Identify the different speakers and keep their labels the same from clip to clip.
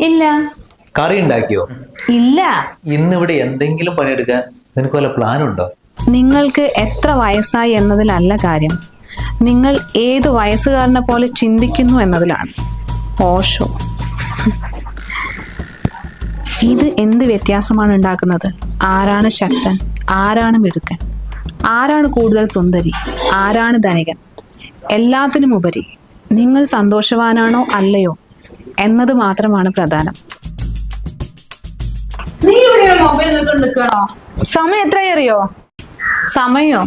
Speaker 1: ഇല്ല.
Speaker 2: കറി ഉണ്ടാക്കിയോ?
Speaker 1: ഇല്ല.
Speaker 2: ഇന്നിവിടെ എന്തെങ്കിലും പണിയെടുക്കാൻ നിനക്ക് വല്ല പ്ലാൻ ഉണ്ടോ
Speaker 1: നിങ്ങൾക്ക് എത്ര വയസ്സായി എന്നതിലല്ല കാര്യം. നിങ്ങൾ ഏത് വയസ്സുകാരനെ പോലെ ചിന്തിക്കുന്നു എന്നതിലാണ്. ഓഷോ. ഇത് എന്ത് വ്യത്യാസമാണ് ഉണ്ടാക്കുന്നത്? ആരാണ് ശക്തൻ? ആരാണ് മിടുക്കൻ? ആരാണ് കൂടുതൽ സുന്ദരി? ആരാണ് ധനികൻ? എല്ലാത്തിനും ഉപരി നിങ്ങൾ സന്തോഷവാനാണോ അല്ലയോ? എന്നത് മാത്രമാണ് പ്രധാനം.
Speaker 3: നീ ഇവിടെ മൊബൈൽ നിൽക്കണോ? സമയം എത്രയറിയോ
Speaker 1: സമയോ?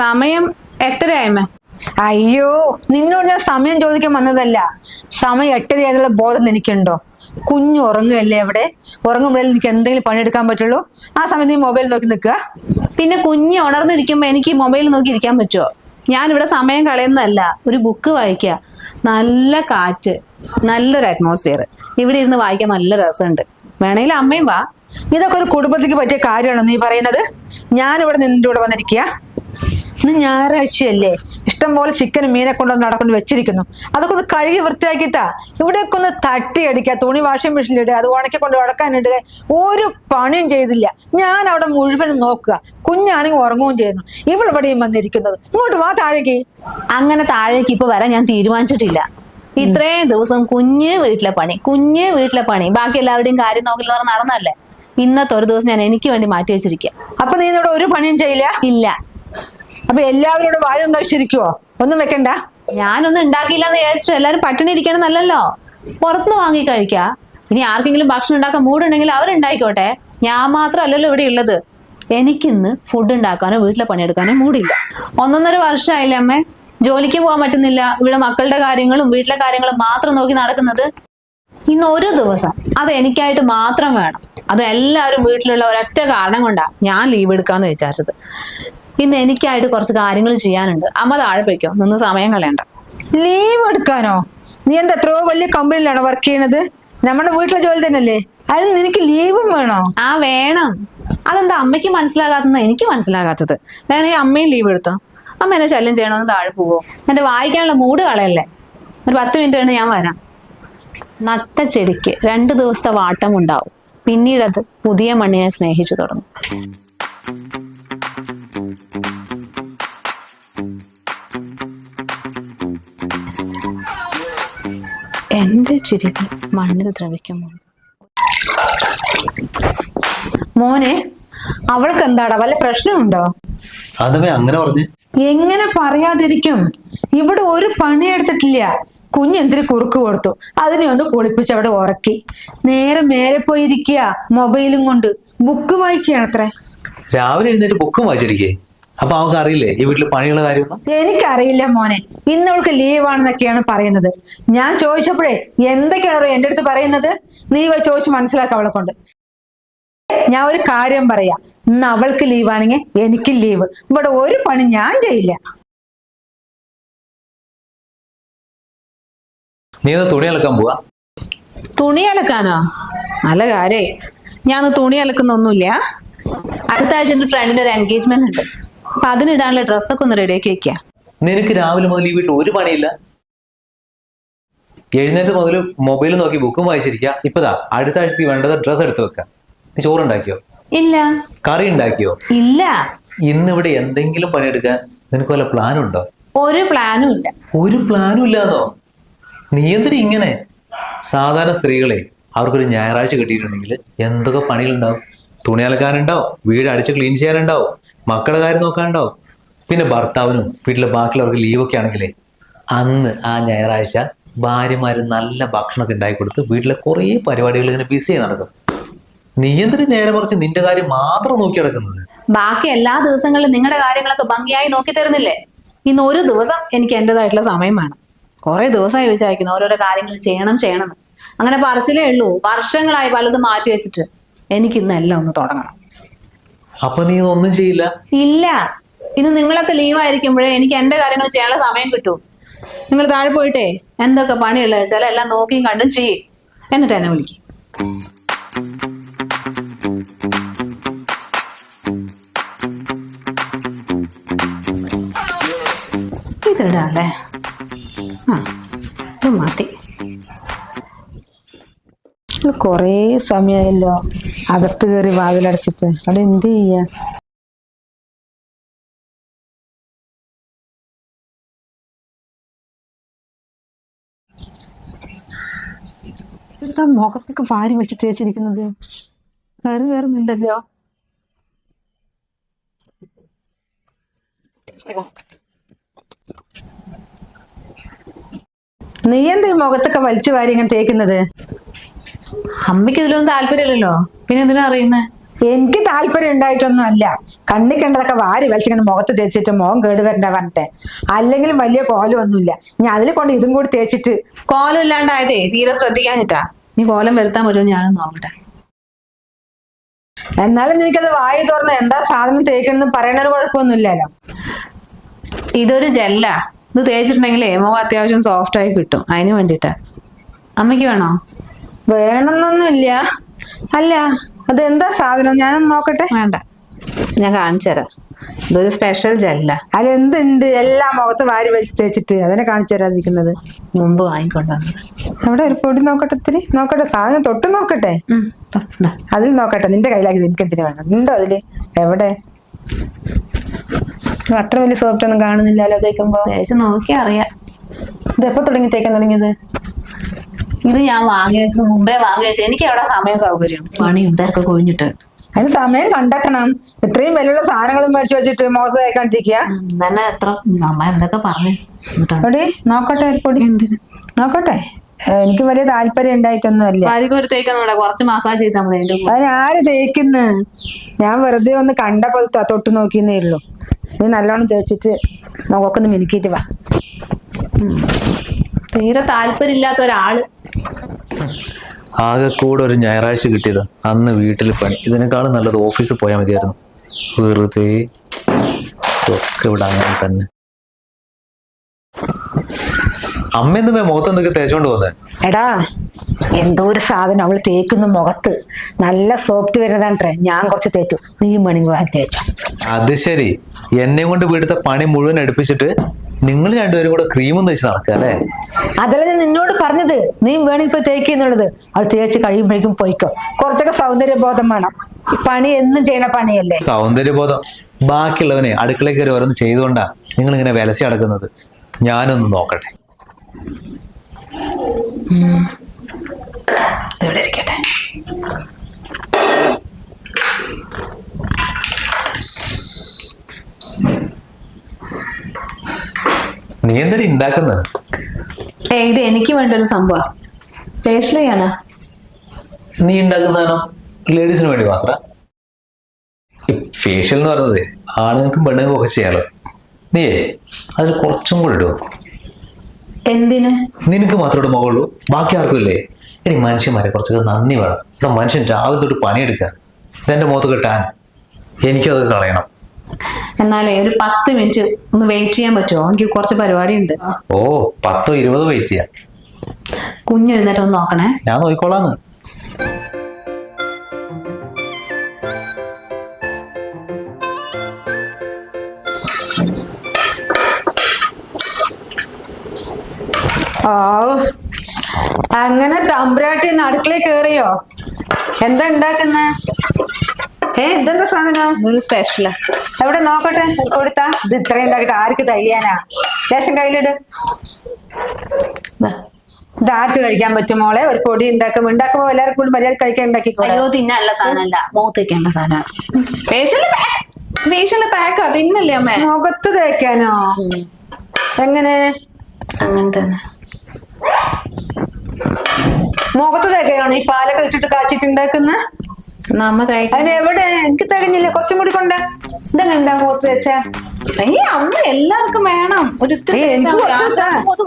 Speaker 1: സമയം എട്ടരയായ്മ
Speaker 3: അയ്യോ നിന്നോട് ഞാൻ സമയം ചോദിക്കാൻ വന്നതല്ല. സമയം എട്ടരയായതുള്ള ബോധം എനിക്കുണ്ടോ? കുഞ്ഞു ഉറങ്ങുകയല്ലേ അവിടെ? ഉറങ്ങുമ്പോഴേ എനിക്ക് എന്തെങ്കിലും പണിയെടുക്കാൻ പറ്റുള്ളൂ? ആ സമയത്ത് നീ മൊബൈൽ നോക്കി നിൽക്കുക.
Speaker 1: പിന്നെ കുഞ്ഞ് ഉണർന്നിരിക്കുമ്പോ എനിക്ക് മൊബൈൽ നോക്കി ഇരിക്കാൻ പറ്റുമോ ഞാനിവിടെ സമയം കളയുന്നതല്ല. ഒരു ബുക്ക് വായിക്കുക. നല്ല കാറ്റ് നല്ലൊരു അറ്റ്മോസ്ഫിയർ ഇവിടെ ഇരുന്ന് വായിക്കാൻ നല്ല രസമുണ്ട്. വേണമെങ്കിൽ അമ്മയും വാ.
Speaker 3: ഇതൊക്കെ ഒരു കുടുംബത്തിക്ക് പറ്റിയ കാര്യമാണോ നീ പറയുന്നത്? ഞാനിവിടെ നിന്റെ കൂടെ വന്നിരിക്കുക ഇന്ന് ഞായറാഴ്ചയല്ലേ. ഇഷ്ടം പോലെ ചിക്കനും മീനെ കൊണ്ടുവന്ന് നടക്കൊണ്ട് വെച്ചിരിക്കുന്നു. അതൊക്കെ ഒന്ന് കഴുകി വൃത്തിയാക്കിയിട്ടാ. ഇവിടെയൊക്കെ ഒന്ന് തട്ടി അടിക്കുക തുണി വാഷിംഗ് മെഷീനിലിടുക അത് ഉണക്കി കൊണ്ട് ഉടക്കാനിടുക ഒരു പണിയും ചെയ്തില്ല. ഞാൻ അവിടെ മുഴുവനും നോക്കുക. കുഞ്ഞാണെങ്കിൽ ഉറങ്ങുകയും ചെയ്യുന്നു. ഇവളെവിടെയും വന്നിരിക്കുന്നത്? ഇങ്ങോട്ട് വാ താഴേക്ക്.
Speaker 1: അങ്ങനെ താഴേക്ക് ഇപ്പൊ വരാൻ ഞാൻ തീരുമാനിച്ചിട്ടില്ല. ഇത്രയും ദിവസം കുഞ്ഞ് വീട്ടിലെ പണി കുഞ്ഞ് വീട്ടിലെ പണി. ബാക്കി എല്ലാവരുടെയും കാര്യം നോക്കില്ല നടന്നല്ലേ ഇന്നത്തെ ഒരു ദിവസം ഞാൻ എനിക്ക് വേണ്ടി മാറ്റി വെച്ചിരിക്കാം.
Speaker 3: അപ്പൊ നീ ഇവിടെ ഒരു പണിയും ചെയ്യില്ല?
Speaker 1: ഇല്ല.
Speaker 3: അപ്പൊ എല്ലാവരോടും വായും കഴിച്ചിരിക്കുവോ ഒന്നും വെക്കണ്ട.
Speaker 1: ഞാനൊന്നും ഉണ്ടാക്കിയില്ല എന്ന് വിചാരിച്ചു എല്ലാരും പട്ടിണി ഇരിക്കണം നല്ലല്ലോ. പുറത്തുനിന്ന് വാങ്ങി കഴിക്കാ. ഇനി ആർക്കെങ്കിലും ഭക്ഷണം ഉണ്ടാക്കാൻ മൂടുണ്ടെങ്കിൽ അവരുണ്ടായിക്കോട്ടെ. ഞാൻ മാത്രമല്ലല്ലോ ഇവിടെ ഉള്ളത്. എനിക്കിന്ന് ഫുഡ് ഉണ്ടാക്കാനോ വീട്ടിലെ പണിയെടുക്കാനോ മൂടില്ല. ഒന്നൊന്നര വർഷമായില്ലേ അമ്മേ? ജോലിക്ക് പോകാൻ പറ്റുന്നില്ല. ഇവിടെ മക്കളുടെ കാര്യങ്ങളും വീട്ടിലെ കാര്യങ്ങളും മാത്രം നോക്കി നടക്കുന്നത്. ഇന്ന് ഒരു ദിവസം അത് എനിക്കായിട്ട് മാത്രം വേണം. അത് എല്ലാവരും വീട്ടിലുള്ള ഒരൊറ്റ കാരണം കൊണ്ടാ ഞാൻ ലീവ് എടുക്കാന്ന് വിചാരിച്ചത്. ഇന്ന് എനിക്കായിട്ട് കുറച്ച് കാര്യങ്ങൾ ചെയ്യാനുണ്ട്. അമ്മ താഴെ പോയിക്കോ. നിന്ന് സമയം കളയണ്ട.
Speaker 3: ലീവ് എടുക്കാനോ? നീ എന്താ എത്രയോ വലിയ കമ്പനിയിലാണ് വർക്ക് ചെയ്യണത്? നമ്മുടെ വീട്ടിലെ ജോലി തന്നെയല്ലേ? അതിന് നിനക്ക് ലീവും വേണോ?
Speaker 1: ആ വേണം. അതെന്താ അമ്മയ്ക്ക് മനസ്സിലാകാത്തതെന്ന് എനിക്ക് മനസ്സിലാകാത്തത്? വേണമെങ്കിൽ അമ്മയും ലീവ് എടുത്തോ? അമ്മ എന്നെ ശല്യം ചെയ്യണമെന്ന് താഴെ പോവോ? എന്റെ വായിക്കാനുള്ള മൂഡ് കളയല്ലേ? ഒരു പത്ത് മിനിറ്റ് കഴിഞ്ഞ് ഞാൻ വരാം. നട്ട ചെടിക്ക് രണ്ട് ദിവസത്തെ വാട്ടം ഉണ്ടാവും പിന്നീട് അത് പുതിയ മണ്ണിനെ സ്നേഹിച്ചു തുടങ്ങും. എന്റെ ചിരികൾ മണ്ണിൽ ദ്രവിക്കുമ്പോൾ
Speaker 3: മോനെ അവൾക്ക് എന്താടാ വല്ല പ്രശ്നമുണ്ടോ?
Speaker 2: അങ്ങനെ പറഞ്ഞു.
Speaker 3: എങ്ങനെ പറയാതിരിക്കും? ഇവിടെ ഒരു പണിയെടുത്തിട്ടില്ല കുഞ്ഞെന്തിരി കുറുക്ക് കൊടുത്തു? അതിനെ ഒന്ന് കുളിപ്പിച്ച് അവിടെ ഉറക്കി. നേരെ മേലെ പോയിരിക്കുക മൊബൈലും കൊണ്ട്. ബുക്ക് വായിക്കുകയാണ് അത്ര
Speaker 2: രാവിലെ എഴുന്നേറ്റ് ബുക്കും വായിച്ചിരിക്കേ. അപ്പൊ അവൾക്ക് അറിയില്ലേ ഈ വീട്ടിൽ പണിയുള്ള കാര്യമൊന്നും?
Speaker 3: എനിക്കറിയില്ല മോനെ. ഇന്ന് അവൾക്ക് ലീവാണെന്നൊക്കെയാണ് പറയുന്നത്. ഞാൻ ചോദിച്ചപ്പോഴേ എന്തൊക്കെയാണോ എന്റെ അടുത്ത് പറയുന്നത്? നീ ചോദിച്ച് മനസ്സിലാക്കാം അവളെ കൊണ്ട്. ഞാൻ ഒരു കാര്യം പറയാം. ഇന്ന് അവൾക്ക് ലീവാണെങ്കിൽ എനിക്ക് ലീവ് ഇവിടെ ഒരു പണി ഞാൻ ചെയ്യില്ല.
Speaker 2: നീ തുണി അലക്കാൻ പോവാ?
Speaker 1: തുണി അലക്കാനോ? നല്ല കാര്യേ. ഞാൻ തുണി അലക്കുന്നൊന്നുമില്ല. അടുത്ത ആഴ്ച എന്റെ ഫ്രണ്ടിന് ഒരു എൻഗേജ്മെന്റ് ഉണ്ട്. അപ്പൊ അതിനിടാനുള്ള ഡ്രസ്സൊക്കെ ഒന്ന് റെഡിയാക്കി വെക്കാം.
Speaker 2: നിനക്ക് രാവിലെ മുതൽ ഈ വീട്ടിൽ ഒരു പണിയില്ല? എഴുന്നേറ്റ് മുതൽ മൊബൈൽ നോക്കി ബുക്കും വായിച്ചിരിക്കുക. ഇപ്പതാ അടുത്ത ആഴ്ചക്ക് വേണ്ടത് ഡ്രസ്സ് എടുത്ത് വെക്കാം. നീ ചോറുണ്ടാക്കിയോ?
Speaker 1: ഇല്ല.
Speaker 2: കറി ഉണ്ടാക്കിയോ?
Speaker 1: ഇല്ല.
Speaker 2: ഇന്നിവിടെ എന്തെങ്കിലും പണിയെടുക്കാൻ നിനക്ക് വല്ല പ്ലാൻ ഉണ്ടോ
Speaker 1: ഒരു പ്ലാനും ഇല്ല.
Speaker 2: ഒരു പ്ലാനും ഇല്ലാന്നോ? നീ എന്തിനാ ഇങ്ങനെ? സാധാരണ സ്ത്രീകളെ അവർക്കൊരു ഞായറാഴ്ച കിട്ടിയിട്ടുണ്ടെങ്കിൽ എന്തൊക്കെ പണികളുണ്ടാവും? തുണി അലക്കാനുണ്ടാവും വീട് അടിച്ച് ക്ലീൻ ചെയ്യാനുണ്ടാവും മക്കളുടെ കാര്യം നോക്കാനുണ്ടാവും. പിന്നെ ഭർത്താവിനും വീട്ടിലെ ബാക്കിയുള്ളവർക്ക് ലീവൊക്കെ ആണെങ്കിലേ അന്ന് ആ ഞായറാഴ്ച ഭാര്യമാര് നല്ല ഭക്ഷണമൊക്കെ ഉണ്ടാക്കി കൊടുത്ത് വീട്ടിലെ കുറേ പരിപാടികൾ ഇങ്ങനെ ബിസി നടക്കും. നീ എന്തിനു നേരെ മറിച്ച് നിന്റെ കാര്യം മാത്രം നോക്കി നടക്കുന്നത്.
Speaker 1: ബാക്കി എല്ലാ ദിവസങ്ങളിലും നിങ്ങളുടെ കാര്യങ്ങളൊക്കെ ഭംഗിയായി നോക്കി തരുന്നില്ലേ? ഇന്ന് ഒരു ദിവസം എനിക്ക് എന്റേതായിട്ടുള്ള സമയം വേണം. കുറെ ദിവസമായി വിചാരിക്കുന്നു ഓരോരോ കാര്യങ്ങൾ ചെയ്യണം ചെയ്യണം. അങ്ങനെ പറച്ചിലേ ഉള്ളൂ. വർഷങ്ങളായി പലതും മാറ്റി വെച്ചിട്ട് എനിക്ക് ഇന്ന് എല്ലാം ഒന്ന് തുടങ്ങണം.
Speaker 2: അപ്പൊ നീ ഒന്നും ചെയ്യില്ല?
Speaker 1: ഇല്ല. ഇന്ന് നിങ്ങളൊക്കെ ലീവായിരിക്കുമ്പോഴേ എനിക്ക് എന്റെ കാര്യങ്ങൾ ചെയ്യാനുള്ള സമയം കിട്ടും. നിങ്ങൾ താഴെ പോയിട്ടേ എന്തൊക്കെ പണിയുള്ള വെച്ചാൽ എല്ലാം നോക്കിയും കണ്ടും ചെയ്യും. എന്നിട്ട് എന്നെ വിളിക്കും. ഇതിടാല്ലേ ആ ഇത് മതി
Speaker 3: കൊറേ സമയമായല്ലോ. അകത്ത് കയറി വാതിലടച്ചിട്ട്. അത് എന്ത് ചെയ്യാ? എന്താ മുഖത്തൊക്കെ വാരി വെച്ചിട്ട് വെച്ചിരിക്കുന്നത്? കയറി കയറുന്നുണ്ടല്ലോ. നീ എന്താ മുഖത്തൊക്കെ വലിച്ചു വാരി ഇങ്ങനെ തേക്കുന്നത്?
Speaker 1: അമ്മയ്ക്ക് ഇതിലൊന്നും താല്പര്യമില്ലല്ലോ. പിന്നെ എന്തിനാ അറിയുന്നേ
Speaker 3: എനിക്ക് താല്പര്യം ഉണ്ടായിട്ടൊന്നും അല്ല കണ്ണി കണ്ടതൊക്കെ വാരി വലിച്ചിങ്ങനെ മുഖത്ത് തേച്ചിട്ട് മുഖം കേടുവരണ്ട പറഞ്ഞിട്ട്. അല്ലെങ്കിലും വലിയ കോലമൊന്നുമില്ല. ഞാൻ അതിൽ കൊണ്ട് ഇതും കൂടി തേച്ചിട്ട്.
Speaker 1: കോലം ഇല്ലാണ്ടായതേ തീരെ ശ്രദ്ധിക്കാഞ്ഞിട്ടാ. നീ കോലം വരുത്താൻ പറ്റുമോ ഞാനും നോക്കട്ടെ.
Speaker 3: എന്നാലും എനിക്കത് വായി തുറന്ന് എന്താ സാധനം തേക്കണമെന്ന് പറയണൊരു കുഴപ്പമൊന്നുമില്ലല്ലോ.
Speaker 1: ഇതൊരു ജെല്ല. ഇത് തേച്ചിട്ടുണ്ടെങ്കിലേ മുഖം അത്യാവശ്യം സോഫ്റ്റ് ആയി കിട്ടും. അതിന് വേണ്ടിട്ടാ അമ്മയ്ക്ക് വേണോ?
Speaker 3: വേണമെന്നൊന്നുമില്ല. അല്ല അത് എന്താ സാധനം ഞാനൊന്ന് നോക്കട്ടെ.
Speaker 1: വേണ്ട. ഞാൻ കാണിച്ചു തരാം. ഇതൊരു സ്പെഷ്യൽ ജെല്ല
Speaker 3: അതെന്തുണ്ട്? എല്ലാ മുഖത്ത് വാരി വലിച്ച് തേച്ചിട്ട് അതിനെ കാണിച്ചു തരാതിരിക്കുന്നത്.
Speaker 1: മുമ്പ് വാങ്ങിക്കൊണ്ടുവന്നത്
Speaker 3: അവിടെ ഒരു പൊടി നോക്കട്ടെ ഇത്തിരി. നോക്കട്ടെ സാധനം തൊട്ട് നോക്കട്ടെ. അതിൽ നോക്കട്ടെ നിന്റെ കയ്യിലാക്കി എനിക്ക് എന്തിനു വേണം ഉണ്ടോ അതിൽ? എവിടെ? അത്ര വലിയ സോഫ്റ്റ് ഒന്നും കാണുന്നില്ലല്ലോ തേക്കുമ്പോ.
Speaker 1: തേച്ച് നോക്കി അറിയാം.
Speaker 3: ഇത് എപ്പോ തുടങ്ങി തേക്കാൻ തുടങ്ങിയത്?
Speaker 1: ഇത് ഞാൻ വാങ്ങി വെച്ചത് മുമ്പേ വാങ്ങി വെച്ചത്. എനിക്ക് എവിടെ സമയം സൗകര്യം. പണി തിരക്ക് കൊഴിഞ്ഞിട്ട്.
Speaker 3: അതിന് സമയം കണ്ടെത്തണം. ഇത്രയും വിലയുള്ള സാധനങ്ങളും മേടിച്ചു വെച്ചിട്ട് മോശം തേക്കാണ്ടിരിക്കുക
Speaker 1: തന്നെ എത്ര? അമ്മ എന്തൊക്കെ പറഞ്ഞു.
Speaker 3: നോക്കട്ടെ പൊടി. നോക്കട്ടെ. എനിക്ക് വലിയ താല്പര്യം ഉണ്ടായിട്ടൊന്നുമല്ല
Speaker 1: വാരിക്കോരി തേക്കൊന്നും കുറച്ച് മസാജ് ചെയ്താൽ മതി അതിന്റെ കൂടെ.
Speaker 3: അതിന് ആര് തേക്കുന്നു? ഞാൻ വെറുതെ ഒന്ന് കണ്ടപ്പോ പോലത്തെ ത- തൊട്ട് നോക്കിയെന്നേ ഉള്ളൂ. നീ നല്ലോണം തേച്ചിട്ട് നോക്കൊന്ന് മിനുക്കിയിട്ട് വാ.
Speaker 1: തീരെ താല്പര്യം ഇല്ലാത്ത ഒരാൾ.
Speaker 2: ആകെ കൂടെ ഒരു ഞായറാഴ്ച കിട്ടിയത്. അന്ന് വീട്ടിൽ പണി. ഇതിനേക്കാളും നല്ലത് ഓഫീസിൽ പോയാൽ മതിയായിരുന്നു. വെറുതെ ഒക്കെ ഇവിടെ അങ്ങനെ തന്നെ. അമ്മ എന്തുമേ മുഖത്ത് എന്തൊക്കെ തേച്ചോണ്ട് പോകുന്നത്
Speaker 3: എടാ എന്തോ ഒരു സാധനം അവൾ തേക്കുന്ന മുഖത്ത്. നല്ല സോഫ്റ്റ് വരുന്നതാണ്ട്രെ ഞാൻ കുറച്ച് തേച്ചു. നീ വാങ്ങി തേച്ചോ.
Speaker 2: അത് ശരി. എന്നെ കൊണ്ട് വീട്ടിലത്തെ പണി മുഴുവൻ അടുപ്പിച്ചിട്ട് നിങ്ങൾ രണ്ടുപേരും കൂടെ ക്രീമും തേച്ച് നടക്കുക അല്ലേ?
Speaker 3: അതല്ല ഞാൻ നിന്നോട് പറഞ്ഞത്. നീ വേണമെങ്കിൽ ഇപ്പൊ തേക്കുന്നുള്ളത് അത് തേച്ച് കഴിയുമ്പോഴേക്കും പോയിക്കോ. കുറച്ചൊക്കെ സൗന്ദര്യബോധം വേണം. പണി എന്നും ചെയ്യണ പണിയല്ലേ?
Speaker 2: സൗന്ദര്യബോധം. ബാക്കിയുള്ളവനെ അടുക്കളയിൽ കയറി ഓരോന്ന് ചെയ്തുകൊണ്ടാ നിങ്ങൾ ഇങ്ങനെ വിലസി അടക്കുന്നത് ഞാനൊന്ന് നോക്കട്ടെ.
Speaker 1: ഇവിടെ ഇരിക്കട്ടെ.
Speaker 2: നീ എന്തിനാ ഉണ്ടാക്കുന്നത്
Speaker 1: ഏ ഇത് എനിക്ക് വേണ്ട ഒരു സംഭവം. ഫേഷ്യൽ ചെയ്യാനാ.
Speaker 2: നീ ഉണ്ടാക്കുന്ന സാധനം ലേഡീസിന് വേണ്ടി മാത്രം. ഫേഷ്യൽ എന്ന് പറയുന്നത് ആണുങ്ങൾക്കും പെണ്ണുങ്ങൾക്കും ഒക്കെ ചെയ്യാലോ. നീയേ അതിൽ കുറച്ചും കൂടെ ഇടുവോ
Speaker 1: എന്തിന്?
Speaker 2: നിനക്ക് മാത്രമേ മകളുള്ളൂ ബാക്കി ആർക്കും ഇല്ലേ? എടി മനുഷ്യന്മാരെ കുറച്ചൊക്കെ നന്ദി വേണം ഇവിടെ മനുഷ്യൻ രാവിലെ തൊട്ട് പണിയെടുക്കുക ഇതെന്റെ മുഖത്ത് കിട്ടാൻ എനിക്കത് കളയണം.
Speaker 1: എന്നാലേ ഒരു പത്ത് മിനിറ്റ് ഒന്ന് വെയിറ്റ് ചെയ്യാൻ പറ്റുമോ എനിക്ക് കുറച്ച് പരിപാടി ഉണ്ട്
Speaker 2: ഓ പത്തോ ഇരുപതോ വെയിറ്റ് ചെയ്യാം.
Speaker 1: കുഞ്ഞെഴുന്നേറ്റ് ഒന്ന് നോക്കണേ.
Speaker 2: ഞാൻ നോക്കിക്കോളാന്ന്.
Speaker 3: അങ്ങനെ തമ്പുരാട്ടി ഇന്ന് അടുക്കളയിൽ കേറിയോ? എന്താ ഉണ്ടാക്കുന്ന? ഏ ഇതെന്താ സാധനം?
Speaker 1: സ്പെഷ്യലാ
Speaker 3: എവിടെ നോക്കട്ടെ കൊടുത്താ? ഇത് ഇത്രയും ഉണ്ടാക്കിട്ട് ആർക്ക് തയ്യാനാ? ശേഷം കയ്യിലിട്. ഇത് ആർക്ക് കഴിക്കാൻ പറ്റും മോളെ? ഒരു പൊടി ഉണ്ടാക്കും ഉണ്ടാക്കുമ്പോ എല്ലാവർക്കും കൂടി മര്യാദ കഴിക്കാൻ ഉണ്ടാക്കിക്കോളെ
Speaker 1: അയ്യോ തിന്നല്ല സാധനമല്ല മുഖത്ത് വെക്കാനുള്ള സാധനം. ഫേഷ്യൽ ഫേഷ്യൽ പാക്കാ തിന്നല്ലേ അമ്മ?
Speaker 3: മുഖത്ത് തേക്കാനോ? എങ്ങനെ?
Speaker 1: അങ്ങനെ തന്നെ.
Speaker 3: മുഖത്ത് തേക്കാണോ ഈ പാലൊക്കെ ഇട്ടിട്ട് കാച്ചിട്ട് ഉണ്ടാക്കുന്ന?
Speaker 1: നമ്മ
Speaker 3: എവിടെ? എനിക്ക് തികഞ്ഞില്ല. കുറച്ചും കൂടി കൊണ്ട്. ഇതെങ്ങനെ ഉണ്ടാകും മുഖത്ത് തേച്ചാ?
Speaker 1: ഈ അമ്മ എല്ലാവർക്കും വേണം. ഒരു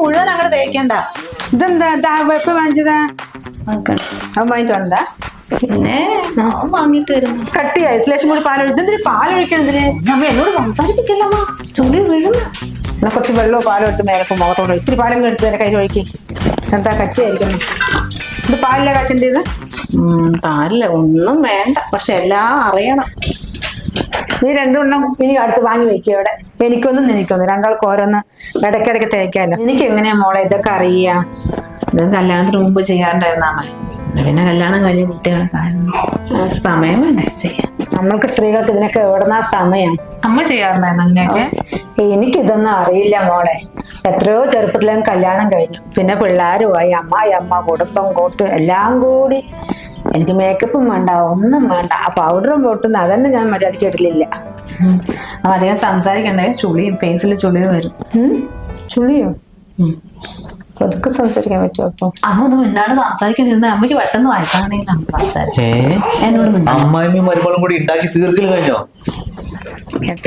Speaker 1: മുഴുവൻ അങ്ങോട്ട് തേക്കണ്ട.
Speaker 3: ഇതെന്താ? എപ്പോ വാങ്ങിച്ചതാ? വന്നതാ
Speaker 1: പിന്നെ ഞാൻ വാങ്ങിട്ട് വരുന്നു.
Speaker 3: കട്ടിയായി. ലക്ഷം കൂടി പാൽ പാലൊഴിക്കണം പാലൊഴിക്കണതിന്
Speaker 1: അമ്മ എന്നോട് സംസാരിപ്പിക്കല്ലമ്മ ചുളി വീഴുന്നു.
Speaker 3: എന്നാ കുറച്ച് വെള്ളവും പാലും ഇട്ട് മേലപ്പോ മുഖത്തോട് ഇത്തിരി പാലും എടുത്ത് തന്നെ കയ്യിൽ ഒഴുക്കി. എന്താ കച്ചയായിരിക്കും ഇത് പാലില്ല കാച്ചിന്റെ ഇത്
Speaker 1: പാലില്ല. ഒന്നും വേണ്ട. പക്ഷെ എല്ലാം അറിയണം.
Speaker 3: നീ രണ്ടെണ്ണം ഇനി അടുത്ത് വാങ്ങി വെക്കുക ഇവിടെ. എനിക്കൊന്നും നിനക്കൊന്നും. രണ്ടാൾക്ക് ഓരോന്ന് ഇടയ്ക്കിടയ്ക്ക് തേക്കാമല്ലോ എനിക്ക് എങ്ങനെയാ മോളെ ഇതൊക്കെ അറിയാം?
Speaker 1: ഇത് കല്യാണത്തിന് മുമ്പ് ചെയ്യാറുണ്ടായിരുന്നാ പിന്നെ കല്യാണം കഴിഞ്ഞ് കുട്ടികളെ കാരണം സമയം വേണ്ടേ ചെയ്യാൻ.
Speaker 3: നമ്മൾക്ക് സ്ത്രീകൾക്ക് ഇതിനൊക്കെ എവിടുന്നാ സമയം?
Speaker 1: അമ്മ ചെയ്യാറുണ്ടായിരുന്നു അങ്ങനെയൊക്കെ
Speaker 3: എനിക്കിതൊന്നും അറിയില്ല മോളെ. എത്രയോ ചെറുപ്പത്തിലും കല്യാണം കഴിഞ്ഞു. പിന്നെ പിള്ളേരുമായി അമ്മായി അമ്മ കുടുംബം കോട്ട് എല്ലാം കൂടി. എനിക്ക് മേക്കപ്പും വേണ്ട ഒന്നും വേണ്ട. ആ പൗഡറും പൊട്ടുന്ന അതന്നെ ഞാൻ മര്യാദയ്ക്ക് ഇടലില്ല.
Speaker 1: അപ്പൊ അധികം സംസാരിക്കണ്ടേ. ചുളിയും ഫേസിൽ ചുളിയും വരും?
Speaker 3: ചുളിയോ? പതുക്കെ സംസാരിക്കാൻ പറ്റുമോ അപ്പൊ?
Speaker 1: അമ്മ ഒന്ന് മിണ്ടാണ്ട് സംസാരിക്കണ്ടിരുന്ന അമ്മയ്ക്ക് പെട്ടെന്ന് വായിക്കാണെങ്കിൽ അമ്മ സംസാരിച്ചു. എന്നോട് മിണ്ടാ
Speaker 2: അമ്മായിമ്മയും മരുമകളും കൂടി ഉണ്ടാക്കി തീർക്കൽ കഴിഞ്ഞോ?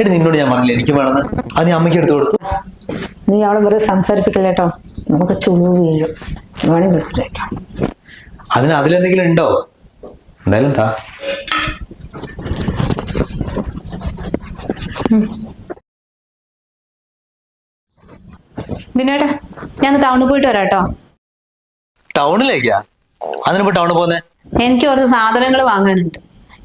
Speaker 2: എടി നിന്നോട് ഞാൻ പറഞ്ഞില്ല എനിക്ക് വേണമെന്ന് അത് ഞാൻ അമ്മയ്ക്ക് എടുത്തു കൊടുത്തു.
Speaker 3: നീ അവളെ വെറുതെ സംസാരിപ്പിക്കില്ല കേട്ടോ? നമുക്ക് ചുളിവ് വീഴും. വേണമെങ്കിൽ വിളിച്ചിട്ട് വെക്കാം
Speaker 2: അതിന് അതിലെന്തെങ്കിലും ഉണ്ടോ? എന്തായാലും താ.
Speaker 1: ദിനേട്ടാ ഞാൻ ടൗണിൽ പോയിട്ട് വരാം കേട്ടോ
Speaker 2: ടൗണിലേക്കാ? അതിനിപ്പോ ടൗണിൽ പോന്നെ?
Speaker 1: എനിക്ക് കുറച്ച് സാധനങ്ങൾ വാങ്ങാനുണ്ട്.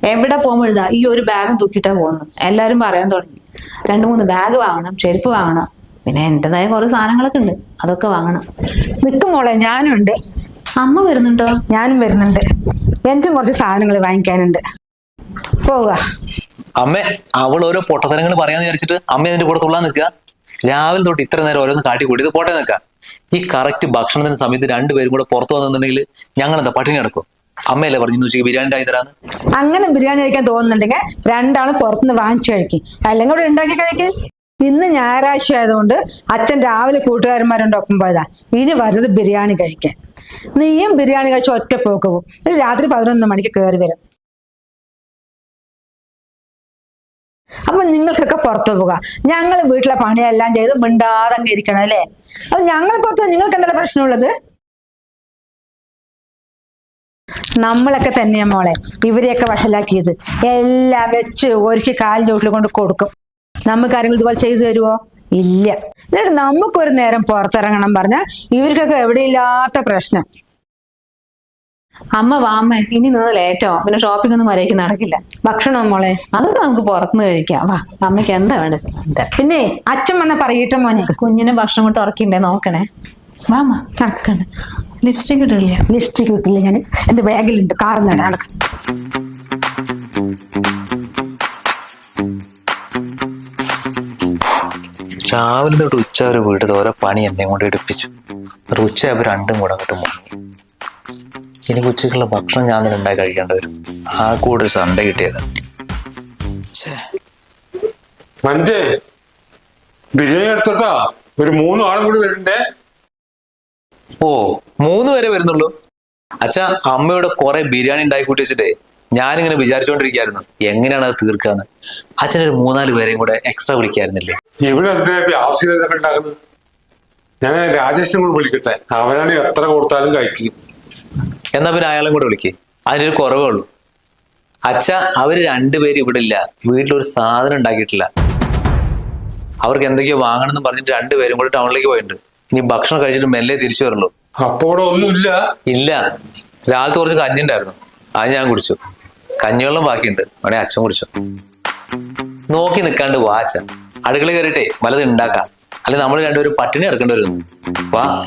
Speaker 1: എവിടെ പോകുമ്പോഴാ ഈ ഒരു ബാഗും തൂക്കിട്ടാ പോകുന്നത്. എല്ലാരും പറയാൻ തുടങ്ങി. രണ്ടു മൂന്ന് ബാഗ് വാങ്ങണം ചെരുപ്പ് വാങ്ങണം. പിന്നെ എന്റെതായ കുറെ സാധനങ്ങളൊക്കെ ഉണ്ട്. അതൊക്കെ വാങ്ങണം.
Speaker 3: നിൽക്കും മോളെ ഞാനും ഉണ്ട്
Speaker 1: അമ്മ വരുന്നുണ്ടോ?
Speaker 3: ഞാനും വരുന്നുണ്ട്. എനിക്കും കുറച്ച് സാധനങ്ങൾ വാങ്ങിക്കാനുണ്ട്. പോവുക
Speaker 2: അമ്മ അവൾ ഓരോ പൊട്ടത്തരങ്ങൾ പറയാന്ന് വിചാരിച്ചിട്ട് അമ്മ അതിന്റെ കൂടെ തുള്ളാൻ നിൽക്കുക. രാവിലെ തൊട്ട് ഇത്ര നേരം ഓരോന്ന് കൂടി ഇത് പോട്ടെ നിൽക്കാം ഈ കറക്റ്റ് ഭക്ഷണത്തിന് സമയത്ത് രണ്ടുപേരും കൂടെ പുറത്തു വന്നിട്ടുണ്ടെങ്കിൽ ഞങ്ങൾ എന്താ പട്ടിണി നടക്കും അമ്മയല്ലേ പറഞ്ഞു ഉച്ചയ്ക്ക് ബിരിയാണി ആയി തരാന്ന്?
Speaker 3: അങ്ങനെ ബിരിയാണി കഴിക്കാൻ തോന്നുന്നുണ്ടെങ്കിൽ രണ്ടാളും പുറത്തുനിന്ന് വാങ്ങിച്ചു കഴിക്കും. അല്ലെങ്കിൽ ഇവിടെ ഉണ്ടാക്കി കഴിക്കും. ഇന്ന് ഞായറാഴ്ച ആയതുകൊണ്ട് അച്ഛൻ രാവിലെ കൂട്ടുകാരന്മാരുടെ ഒപ്പം പോയതാ. ഇനി വരുന്നത് ബിരിയാണി കഴിക്കാൻ. നീയും ബിരിയാണി കഴിച്ച് ഒറ്റ പോക്ക് പോകും. രാത്രി പതിനൊന്ന് മണിക്ക് കയറി വരും. അപ്പൊ നിങ്ങൾക്കൊക്കെ പുറത്തു പോകാം. ഞങ്ങൾ വീട്ടിലെ പണിയെല്ലാം ചെയ്ത് മിണ്ടാതെ അങ്ങ് ഇരിക്കണം അല്ലേ? അപ്പൊ ഞങ്ങൾ പുറത്തു നിങ്ങൾക്ക് എന്താണ് പ്രശ്നമുള്ളത്? നമ്മളൊക്കെ തന്നെയാ മോളെ. ഇവരെയൊക്കെ വഷലാക്കിയത് എല്ലാം വെച്ച് ഒരുക്കി കാലിന്റെ വീട്ടിൽ കൊണ്ട് കൊടുക്കും. നമുക്ക് ആരെങ്കിലും ഇതുപോലെ ചെയ്തു തരുമോ ഇല്ല. എന്നിട്ട് നമുക്കൊരു നേരം പുറത്തിറങ്ങണം പറഞ്ഞാൽ ഇവർക്കൊക്കെ എവിടെയില്ലാത്ത പ്രശ്നം.
Speaker 1: അമ്മ വാമ്മ ഇനി നിന്ന് ലേറ്റോ? പിന്നെ ഷോപ്പിംഗ് ഒന്നും മര്യാദയ്ക്ക് നടക്കില്ല.
Speaker 3: ഭക്ഷണം മോളെ?
Speaker 1: അതൊക്കെ നമുക്ക് പുറത്തുനിന്ന് കഴിക്കാം. വാ അമ്മയ്ക്ക് എന്താ വേണ്ടത്? എന്താ?
Speaker 3: പിന്നെ അച്ഛൻ വന്ന പറയട്ടെ മോനെ.
Speaker 1: കുഞ്ഞിനെ ഭക്ഷണം കൊണ്ട് ഉറക്കിണ്ടേ? നോക്കണേ. വാമ്മ നടക്കണ്ട ലിപ്സ്റ്റിക് ഇട്ടില്ല
Speaker 3: ലിപ്സ്റ്റിക് ഇട്ടില്ല ഞാൻ. എന്റെ ബാഗിലുണ്ട്. കാറിൽ നടക്ക നടക്കും.
Speaker 2: രാവിലെ തൊട്ട് ഉച്ച വരെ വീട്ടിൽ ഓരോ പണി എന്നെ കൊണ്ട് എടുപ്പിച്ചു. ഒരു അവർ രണ്ടും കൂടെ അങ്ങോട്ട് മുങ്ങി എനിക്ക് ഉച്ചക്കുള്ള ഭക്ഷണം ഞാൻ തന്നെ ഉണ്ടായി കഴിക്കേണ്ടി വരും. ആ കൂടെ ഒരു സൺഡേ കിട്ടിയത്.
Speaker 4: മഞ്ചേ ബിരിയാണി എടുത്തോട്ടാ. ഒരു മൂന്ന് ആളും കൂടി വരണ്ടേ
Speaker 2: ഓ മൂന്ന് പേരെ വരുന്നുള്ളൂ. അച്ഛാ അമ്മയുടെ കുറെ ബിരിയാണി ഉണ്ടാക്കി കൂട്ടി വെച്ചിട്ടേ ഞാനിങ്ങനെ വിചാരിച്ചുകൊണ്ടിരിക്കുകയായിരുന്നു എങ്ങനെയാണ് അത് തീർക്കാന്ന്. അച്ഛനൊരു മൂന്നാൽ പേരെയും കൂടെ എക്സ്ട്രാ വിളിക്കായിരുന്നില്ലേ?
Speaker 4: ഇവിടെ ആവശ്യമില്ലാതെ ഞാൻ രാജേഷിനെ കൂടെ വിളിക്കട്ടെ. അവനാണ് എത്ര കൊടുത്താലും കഴിക്കും.
Speaker 2: എന്നാ പിന്നെ അയാളും കൂടെ വിളിക്കേ. അതിനൊരു കുറവേ ഉള്ളൂ. അച്ഛ അവർ രണ്ടുപേരും ഇവിടെ ഇല്ല. വീട്ടിലൊരു സാധനം ഉണ്ടാക്കിയിട്ടില്ല. അവർക്ക് എന്തൊക്കെയോ വാങ്ങണം എന്ന് പറഞ്ഞിട്ട് രണ്ടുപേരും കൂടെ ടൗണിലേക്ക് പോയിട്ടുണ്ട്. ഇനി ഭക്ഷണം കഴിച്ചിട്ട് മെല്ലെ തിരിച്ചു വരുള്ളൂ.
Speaker 4: അപ്പോ ഇല്ല ഒന്നുമില്ല
Speaker 2: ഇല്ല. രാവിലത്തെ കുറച്ച് കഞ്ഞി ഉണ്ടായിരുന്നു. അത് ഞാൻ കുടിച്ചു. കഞ്ഞിവെള്ളം ബാക്കിയുണ്ട്. വേണേ അച്ഛൻ കുടിച്ചു. നോക്കി നിൽക്കാണ്ട് വാ അച്ഛൻ. അടുക്കള കയറിയിട്ടേ വലത് ഉണ്ടാക്കാം. അല്ലെ നമ്മൾ രണ്ടുപേരും പട്ടിണി എടുക്കേണ്ടി വരുന്നു വാ.